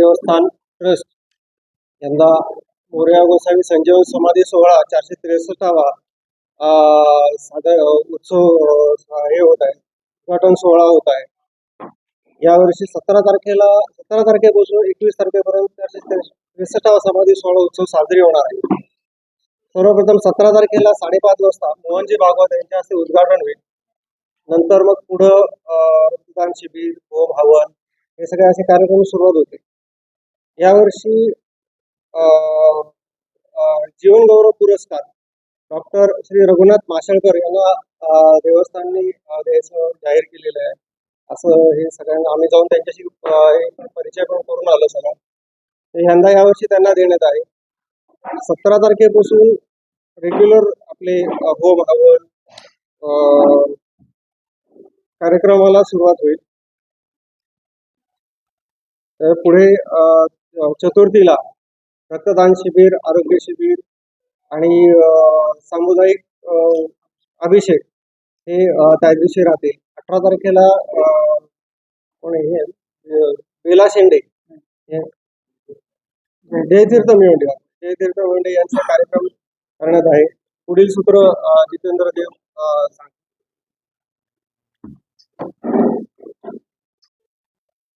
देवस्थान ट्रस्ट. यंदा मोरया गोसावी संजीव समाधी सोहळा चारशे त्रेसष्टावा अं, साधा उत्सव हे होत आहे. उद्घाटन सोहळा होत आहे. यावर्षी सतरा तारखेला सतरा तारखेपासून एकवीस तारखेपर्यंत चारशे त्रेसष्टावा समाधी सोहळा उत्सव साजरी होणार आहे. सर्वप्रथम सतरा तारखेला साडेपाच वाजता मोहनजी भागवत यांच्या हस्ते उद्घाटन होईल. नंतर मग पुढं रक्तदान शिबिर होम हवन हे सगळे असे कार्यक्रम सुरुवात होते यावर्षी जीवन गौरव पुरस्कार डॉक्टर श्री रघुनाथ माशेळकर यांना अं, द्यायचं जाहीर केलेलं आहे. असं हे सगळ्यांना आम्ही जाऊन त्यांच्याशी परिचय पण करून आलो सगळं तर यंदा यावर्षी त्यांना देण्यात आहे. सतरा तारखेपासून रेग्युलर आपले होम हवन कार्यक्रमाला सुरुवात होईल. तर पुढे चतुर्थीला रक्तदान शिबिर आरोग्य शिबिर आणि सामुदायिक अभिषेक हे त्या दिवशी राहते. अठरा तारखेला अं, कोण हे? बेला शेंडे. हे. जयतीर्थ मेवंडे जयतीर्थ मेवंडे यांचा कार्यक्रम करण्यात आहे. पुढील सूत्र जितेंद्र देव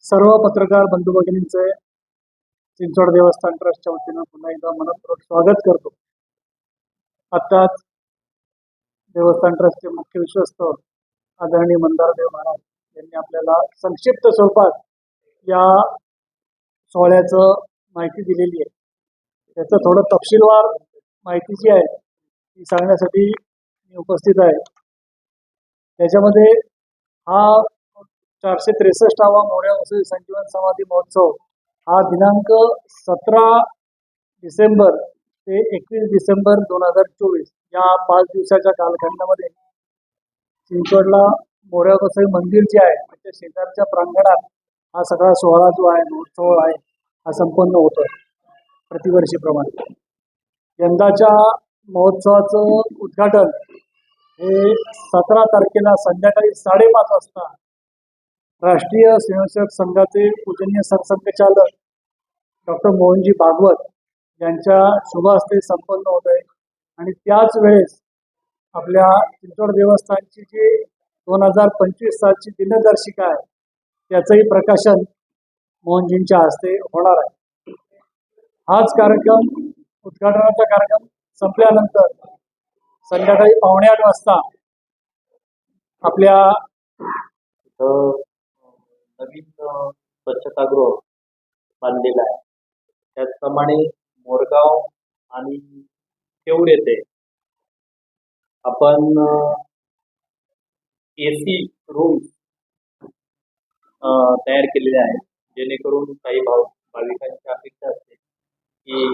सर्व पत्रकार बंधू भगिनींचे चिंचवड देवस्थान ट्रस्टच्या वतीनं पुन्हा एकदा मनपूर्वक स्वागत करतो. आत्ताच देवस्थान ट्रस्टचे मुख्य विश्वस्त आदरणीय मंदारदेव महाराज यांनी आपल्याला संक्षिप्त स्वरूपात या सोहळ्याचं माहिती दिलेली आहे. त्याचं थोडं तपशीलवार माहिती जी आहे ती सांगण्यासाठी मी उपस्थित आहे. त्याच्यामध्ये हा चारशे त्रेसष्टावा मोऱ्या संजीवन समाधी महोत्सव हा दिनांक सतरा डिसेंबर ते एकवीस डिसेंबर दोन हजार चोवीस या पाच दिवसाच्या कालखंडामध्ये चिंचवडला मोऱ्या मंदिर जे आहे त्याच्या शेजारच्या प्रांगणात हा सगळा सोहळा जो आहे महोत्सव आहे हा संपन्न होतोय प्रतिवर्षीप्रमाणे. यंदाच्या महोत्सवाचं उद्घाटन हे सतरा तारखेला संध्याकाळी साडेपाच वाजता राष्ट्रीय स्वयंसेवक संघाचे पूजनीय सरसंघचालक डॉक्टर मोहनजी भागवत यांच्या शुभ हस्ते संपन्न होत आहे. आणि त्याच वेळेस आपल्या चिंचवड देवस्थानची जी दोन हजार पंचवीस सालची दिनदर्शिका आहे त्याचंही प्रकाशन मोहनजींच्या हस्ते होणार आहे. हाच कार्यक्रम उद्घाटनाचा कार्यक्रम संपल्यानंतर संध्याकाळी पावणे आठ वाजता आपल्या नवीन स्वच्छतागृह बांधलेलं आहे. त्याचप्रमाणे मोरगाव आणि केवड येथे आपण ए सी रूम तयार केलेले आहेत. जेणेकरून काही भाव भाविकांची अपेक्षा असते की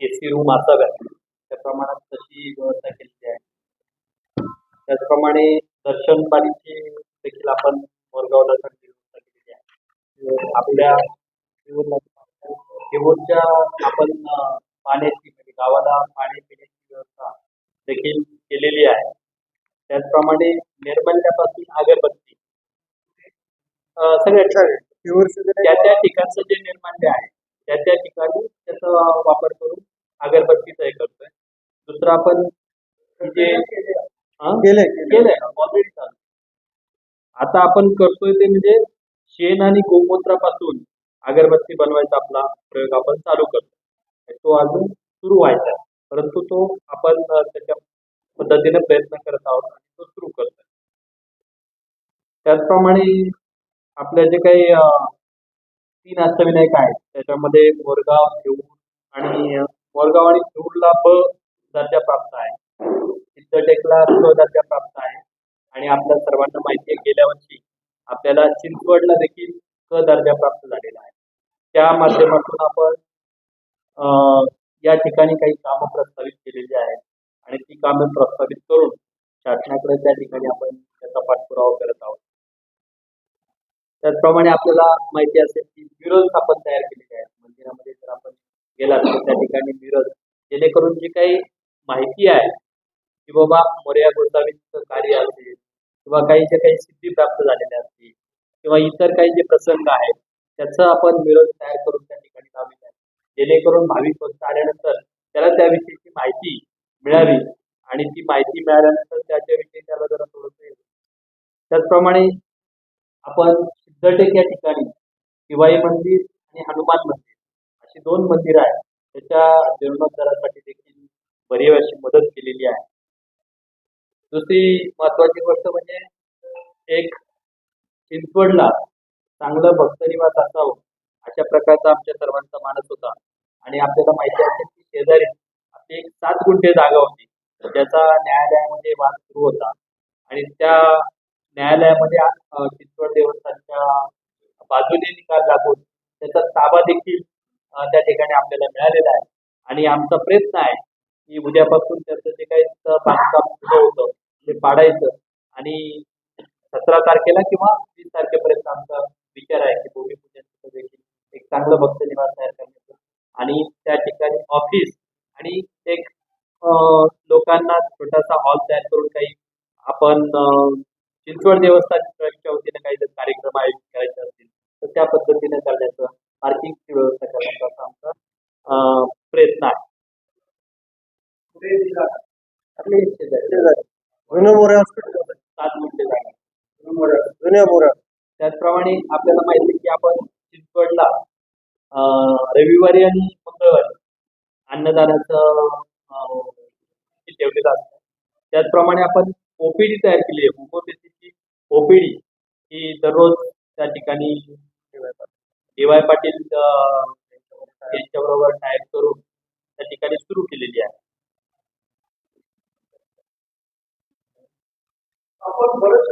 ए सी रूम असाव्यात त्या प्रमाणात तशी व्यवस्था केलेली आहे. त्याचप्रमाणे दर्शनबारीची देखील आपण मोरगावला आपल्या केवळच्या आपण पाण्याची म्हणजे गावाला पाणी पिण्याची व्यवस्था देखील केलेली आहे. त्याचप्रमाणे निर्मल्यापासून अगरबत्ती सगळ्या त्या त्या ठिकाणचं जे निर्माल्य आहे त्या त्या ठिकाणी त्याचा वापर करून अगरबत्तीचा हे करतोय. दुसरं आपण जे? केलंय केलंय. ऑलरेडी चालू. आता आपण करतोय ते म्हणजे शेण आणि गोमूत्रापासून अगरबत्ती बनवायचा आपला प्रयोग आपण चालू करतो. तो अजून सुरू व्हायचा आहे. परंतु तो आपण त्याच्या पद्धतीने प्रयत्न करत आहोत आणि तो सुरू करतोय त्याचप्रमाणे आपल्या जे काही तीन अष्टविनायक आहेत त्याच्यामध्ये मोरगाव शेऊर आणि मोरगाव आणि घेऊरला ब दर्जा प्राप्त आहे. सिद्धटेकला दर्जा प्राप्त आहे. आणि आपल्या सर्वांना माहिती आहे गेल्या वर्षी आपल्याला चिंचवडला देखील क दर्जा प्राप्त झालेला आहे. त्या माध्यमातून आपण अं, या ठिकाणी काही कामं प्रस्तावित केलेली आहेत आणि ती कामं प्रस्तावित करून शासनाकडे त्या ठिकाणी आपण त्याचा पाठपुरावा करत आहोत. त्याचप्रमाणे आपल्याला माहिती असेल की म्युरल्स आपण तयार केलेले आहेत. मंदिरामध्ये जर आपण गेला तर त्या ठिकाणी म्युरल्स जेणेकरून जी काही माहिती आहे की बाबा मोर्या गोसावींचं कार्य असेल किंवा काही जे काही सिद्धी प्राप्त झालेल्या असतील किंवा इतर काही जे प्रसंग आहेत त्याचं आपण मिरज तयार करून त्या ठिकाणी जेणेकरून भाविक भक्त आल्यानंतर त्याला त्याविषयीची माहिती मिळावी आणि ती माहिती मिळाल्यानंतर त्याच्याविषयी त्याला जरा थोडंसं त्याचप्रमाणे आपण सिद्धटेक या ठिकाणी शिवाई मंदिर आणि हनुमान मंदिर अशी दोन मंदिरं आहेत. त्याच्या जीर्णोद्धारासाठी देखील बरी अशी मदत केलेली आहे. दुसरी महत्वाची गोष्ट म्हणजे एक चिंचवडला चांगलं भक्तनिवास असावं अशा प्रकारचा आमच्या सर्वांचा मानस होता. आणि आपल्याला माहिती असेल की शेजारी आपली एक सात गुंठे जागा होती. ज्याचा न्यायालयामध्ये वाद सुरू होता. आणि त्या न्यायालयामध्ये चिंचवड देवस्थानच्या बाजूने निकाल लागून त्याचा ताबा देखील त्या ठिकाणी आपल्याला मिळालेला आहे. आणि आमचा प्रयत्न आहे की उद्यापासून त्याचं जे काही बांधकाम सुरू होतं ते पाडायचं. आणि सतरा तारखेला किंवा तारखेपर्यंत आमचा विचार आहे की भूमिपूजन देखील एक चांगलं भक्त निवास तयार करण्याचं. आणि त्या ठिकाणी ऑफिस आणि एक लोकांना छोटासा हॉल तयार करून काही आपण चिंचवड देवस्थान ट्रस्टच्या वतीने काही जर कार्यक्रम आयोजित करायचे असतील तर त्या पद्धतीने करण्याचं पार्किंगची व्यवस्था करण्याचा असा आमचा प्रयत्न आहे. आपले मोरे हॉस्पिटल सात गुंठे जागा. जुन्या मोऱ्या त्याचप्रमाणे आपल्याला माहिती आहे की आपण चिंचवडला रविवारी आणि मंगळवारी अन्नदानाचं ठेवलेलं असतं. त्याचप्रमाणे आपण ओपीडी तयार केली आहे. होमिओपॅथीची ओपीडी ही दररोज त्या ठिकाणी डी वाय पाटील यांच्याबरोबर टाईप करून त्या ठिकाणी सुरू केलेली आहे. आपण बरेच